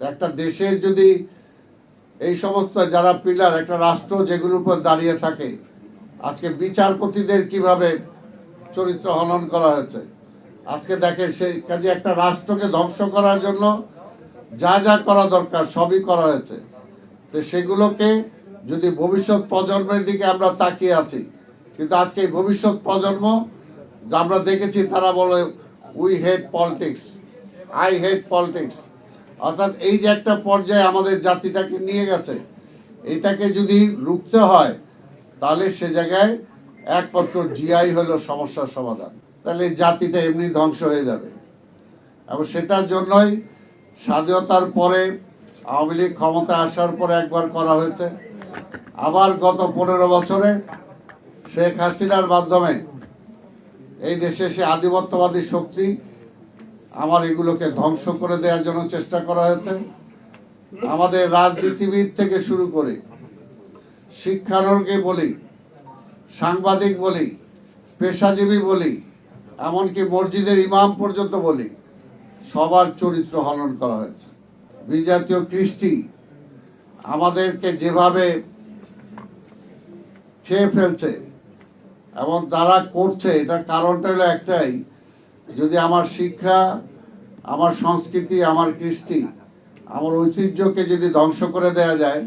একটা দেশের যদি এই সমস্ত যারা পিলার, একটা রাষ্ট্র যেগুলোর উপর দাঁড়িয়ে থাকে, আজকে বিচারপতিদের কীভাবে চরিত্র হনন করা হয়েছে? আজকে দেখেন সেই কাজে একটা রাষ্ট্রকে ধ্বংস করার জন্য যা যা করা দরকার সবই করা হয়েছে। তো সেগুলোকে যদি ভবিষ্যৎ প্রজন্মের দিকে আমরা তাকিয়ে আছি, কিন্তু আজকে এই ভবিষ্যৎ প্রজন্ম আমরা দেখেছি, তারা বলে we hate politics I hate politics অর্থাৎ এই যে একটা পর্যায়ে আমাদের জাতিটাকে নিয়ে গেছে, এটাকে যদি রুখতে হয়, তাহলে সে জায়গায় একমাত্র জিআই হলো সমস্যার সমাধান। তাহলে জাতিটা এমনি ধ্বংস হয়ে যাবে। এবং সেটার জন্যই স্বাধীনতার পরে আওয়ামী লীগ ক্ষমতা আসার পরে একবার করা হয়েছে। আবার গত পনেরো বছরে শেখ হাসিনার মাধ্যমে এই দেশে সে আধিপত্যবাদী শক্তি আমার এগুলোকে ধ্বংস করে দেওয়ার জন্য চেষ্টা করা হয়েছে। আমাদের রাজনীতিবিদ থেকে শুরু করে শিক্ষানকে বলি, সাংবাদিক বলি, পেশাজীবী বলি, এমনকি মসজিদের ইমাম পর্যন্ত বলি, সবার চরিত্র হনন করা হয়েছে। বিজাতীয় কৃষ্টি আমাদেরকে যেভাবে খেয়ে ফেলছে এবং তারা করছে, এটার কারণটা হলো একটাই যদি আমার শিক্ষা আমার সংস্কৃতি আমার কৃষ্টি আমার ঐতিহ্যকে যদি ধ্বংস করে দেয়া যায়